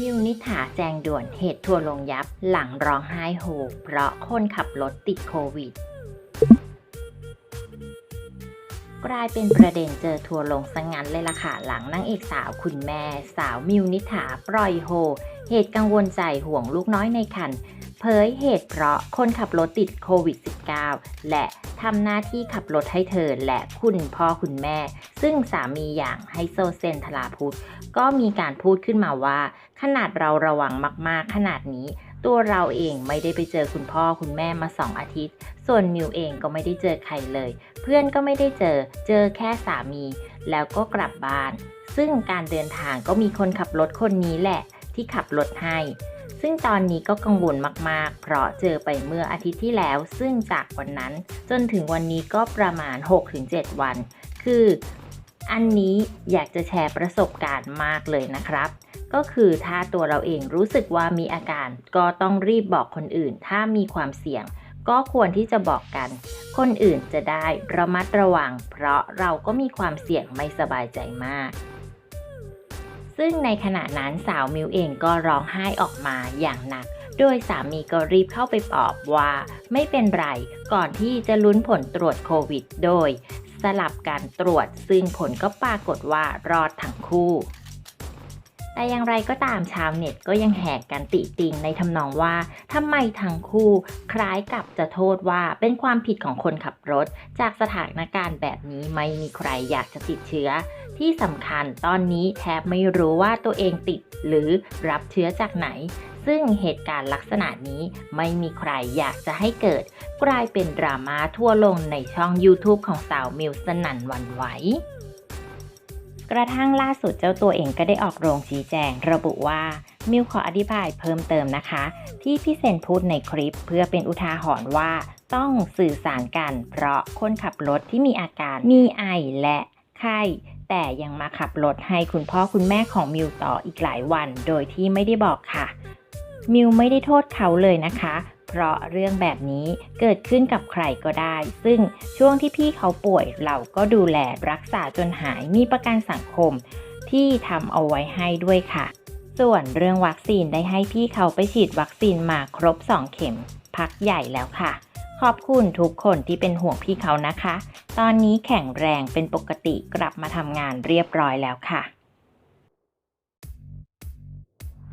มิวนิถาแจงด่วนเหตุทัวร์ลงยับหลังร้องไห้โฮเพราะคนขับรถติดโควิด กลายเป็นประเด็นเจอทัวร์ลงซะงงันเลยล่ะค่ะหลังนางเอกสาวคุณแม่ สาวมิวนิถาปล่อยโฮ เหตุกังวลใจห่วงลูกน้อยในคันเผยเหตุเพราะคนขับรถติดโควิด -19 และทำหน้าที่ขับรถให้เธอและคุณพ่อคุณแม่ ซึ่งสามีอย่างไฮโซเซนทลาพุทธก็มีการพูดขึ้นมาว่า ขนาดเราระวังมากๆ ขนาดนี้ ตัวเราเองไม่ได้ไปเจอคุณพ่อคุณแม่มาสองอาทิตย์ ส่วนมิวเองก็ไม่ได้เจอใครเลย เพื่อนก็ไม่ได้เจอ เจอแค่สามี แล้วก็กลับบ้าน ซึ่งการเดินทางก็มีคนขับรถคนนี้แหละ ที่ขับรถให้ ซึ่งตอนนี้ก็กังวลมากๆ เพราะเจอไปเมื่ออาทิตย์ที่แล้ว ซึ่งจากวันนั้นจนถึงวันนี้ก็ประมาณ 6-7 วัน คืออันนี้อยากจะแชร์ประสบการณ์มากเลยนะครับ ก็คือถ้าตัวเราเองรู้สึกว่ามีอาการ ก็ต้องรีบบอกคนอื่น ถ้ามีความเสี่ยง ก็ควรที่จะบอกกัน คนอื่นจะได้ระมัดระวัง เพราะเราก็มีความเสี่ยงไม่สบายใจมาก ซึ่งในขณะนั้นสาวมิวเองก็ร้องไห้ออกมาอย่างหนัก โดยสามีก็รีบเข้าไปปลอบว่าไม่เป็นไร ก่อนที่จะลุ้นผลตรวจโควิด โดย สลับการตรวจซึ่งผลก็ปรากฏว่ารอดทั้งคู่ แต่อย่างไรก็ตามชาวเน็ตก็ยังแหกกันติติงในทำนองว่าทำไมทั้งคู่คล้ายกับจะโทษว่าเป็นความผิดของคนขับรถ จากสถานการณ์แบบนี้ไม่มีใครอยากจะติดเชื้อ ที่สำคัญตอนนี้แทบไม่รู้ว่าตัวเองติดหรือรับเชื้อจากไหน ซึ่งเหตุการณ์ลักษณะนี้ไม่มีใครอยากจะให้เกิด กลายเป็นดราม่าทั่วลงในช่อง YouTube ของสาวมิวสนั่นวันไหว กระทั่งล่าสุดเจ้าตัวเองก็ได้ออกโรงชี้แจง ระบุว่ามิวขออธิบายเพิ่มเติมนะคะ ที่พี่เซนพูดในคลิปเพื่อเป็นอุทาหรณ์ว่าต้องสื่อสารกัน เพราะคนขับรถที่มีอาการมีไอและไข้แต่ยังมาขับรถให้คุณพ่อคุณแม่ของมิวต่ออีกหลายวัน โดยที่ไม่ได้บอกค่ะ มิวไม่ได้โทษเขาเลยนะคะ ราะเรื่องแบบนี้เกิดขึ้นกับใครก็ได้ ซึ่งช่วงที่พี่เขาป่วยเราก็ดูแลรักษาจนหายมีประกันสังคม ที่ทำเอาไว้ให้ด้วยค่ะ ส่วนเรื่องวัคซีนได้ให้พี่เขาไปฉีดวัคซีนมาครบ 2 เข็ม พักใหญ่แล้วค่ะ ขอบคุณทุกคนที่เป็นห่วงพี่เขานะคะ ตอนนี้แข็งแรงเป็นปกติกลับมาทำงานเรียบร้อยแล้วค่ะ